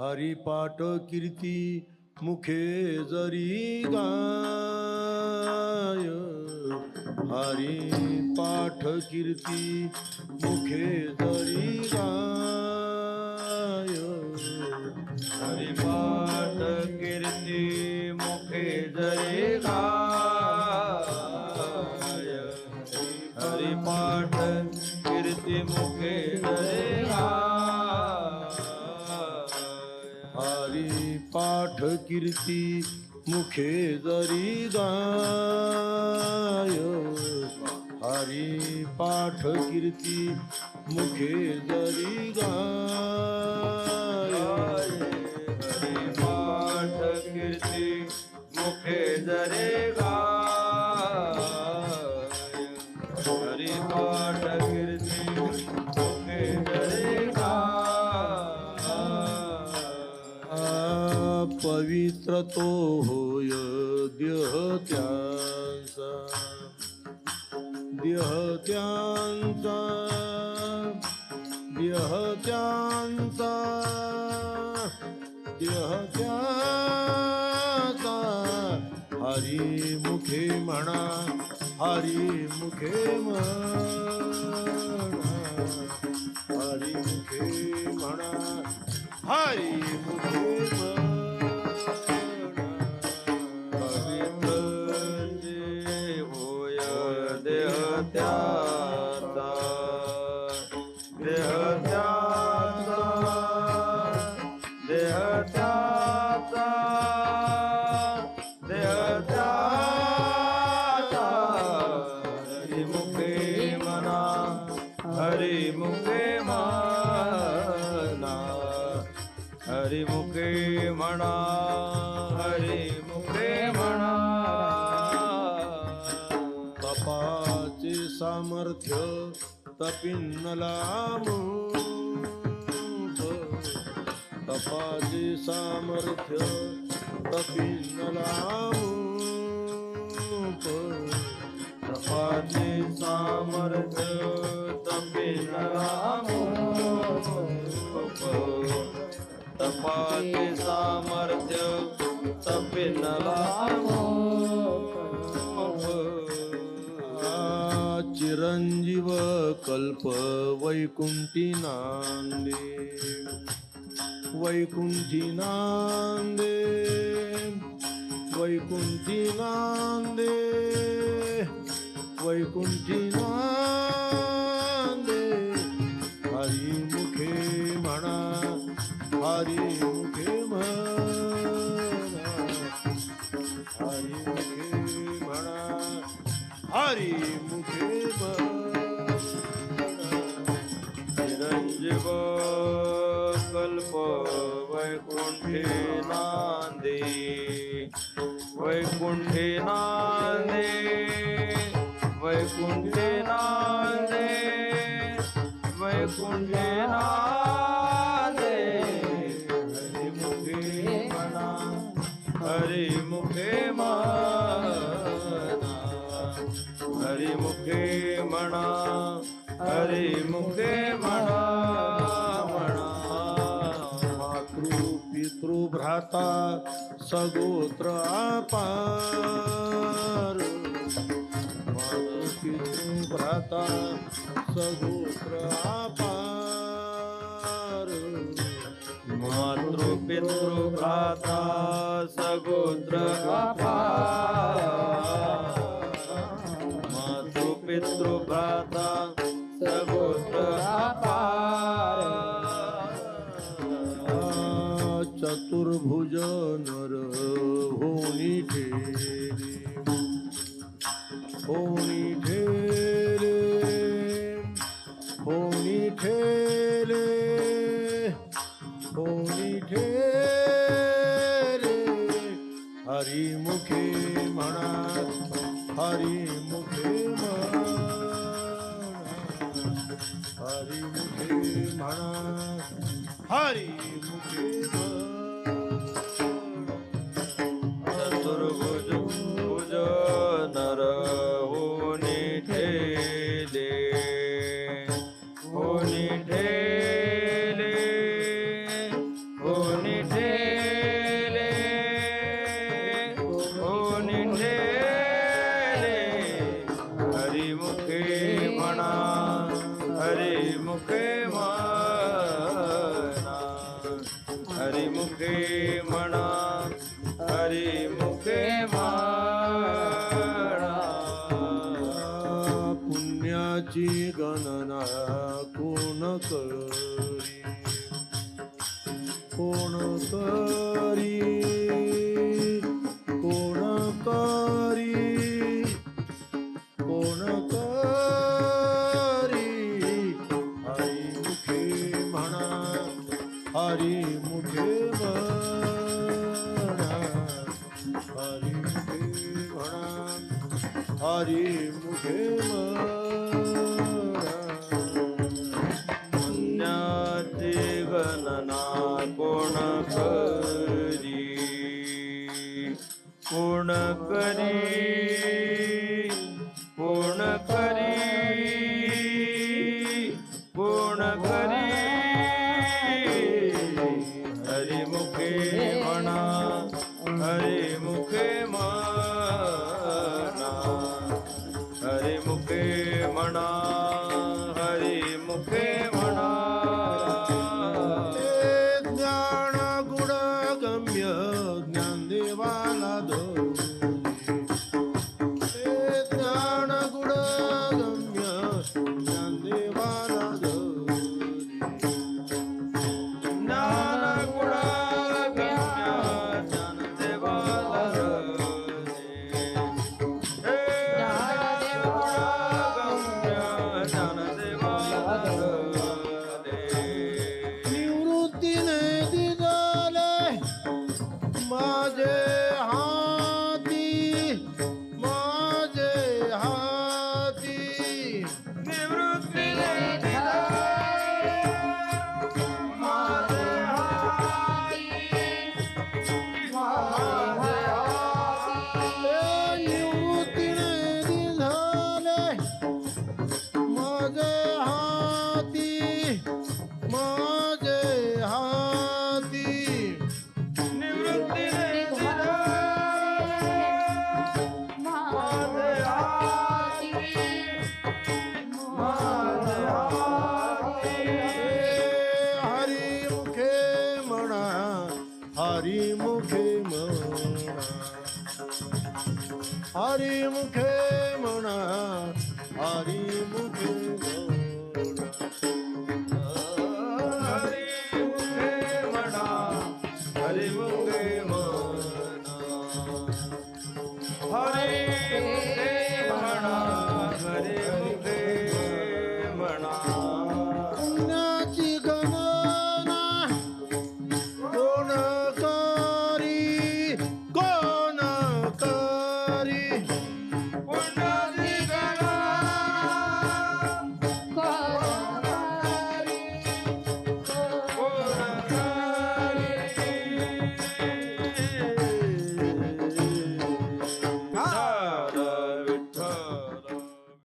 हरिपाठ कीर्ती मुखे जरी गाय। हरी पाठ कीर्ती मुखे जरी गाय। हरिपाठ कीर्ती मुखे जरी गाय। पाठ कीर्ती मुखे जरी गाय हरी पाठ कीर्ती मुखे जरी गाय. हरिपाठ कीर्ती मुखे जरी पवित्र तो होय देह त्यांचा. देह त्यांचा. देह त्यांचा. देह त्याचा. हरी मुखे म्हणा हरी मुखे म्हणा. हरी मुखे म्हणा हरी मुखे म्हणा. देह त्याचा देह त्याचा देह त्याचा देह त्याचा हरिमुखे म्हणा हरिमुखे म्हणा हरिमुखे म्हणा हरिमुखे सामर्थ्य तपिन्नला तपाचे सामर्थ्य तपिन्नला तपाचे सामर्थ्य तपाचे सामर्थ्य तपिनला कल्प वैकुंठी नांदे वैकुंठी नांदे वैकुंठी नांदे वैकुंठी नांदे हरी मुखे म्हणा हरी मुखे म्हणा हरी मुखे म्हणा हरी मुखे म्हणा वैकुंठी नांदे वैकुंठी नांदे वैकुंठी नांदे वैकुंठी नांदे हरिमुखे म्हणा हरिमुखे म्हणा हरिमुखे म्हणा हरिमुखे म्हणा भ्राता सगोत्र अपार मातृ भ्राता सगोत्र अपार मातृ पितृ भ्राता सगोत्र अपार হরি মুখে মনা হরি মুখে হরি মুখে মনা হরি মুখে মনা नर ऊनि ठे दे ऊनि ठे ले ऊनि ठे ले ऊनि ठे ले हरि मुखे बणा हरि मुखे त्याची गणना कोण करी? कोण करी? कोण करी? कोण करी? हरी मुखे म्हणा हरी मुखे म्हणा हरी मुखे म्हणा हरी मुखे म्हणा. हरे मुखे 아. हरि मुखे मुना हरि मुखे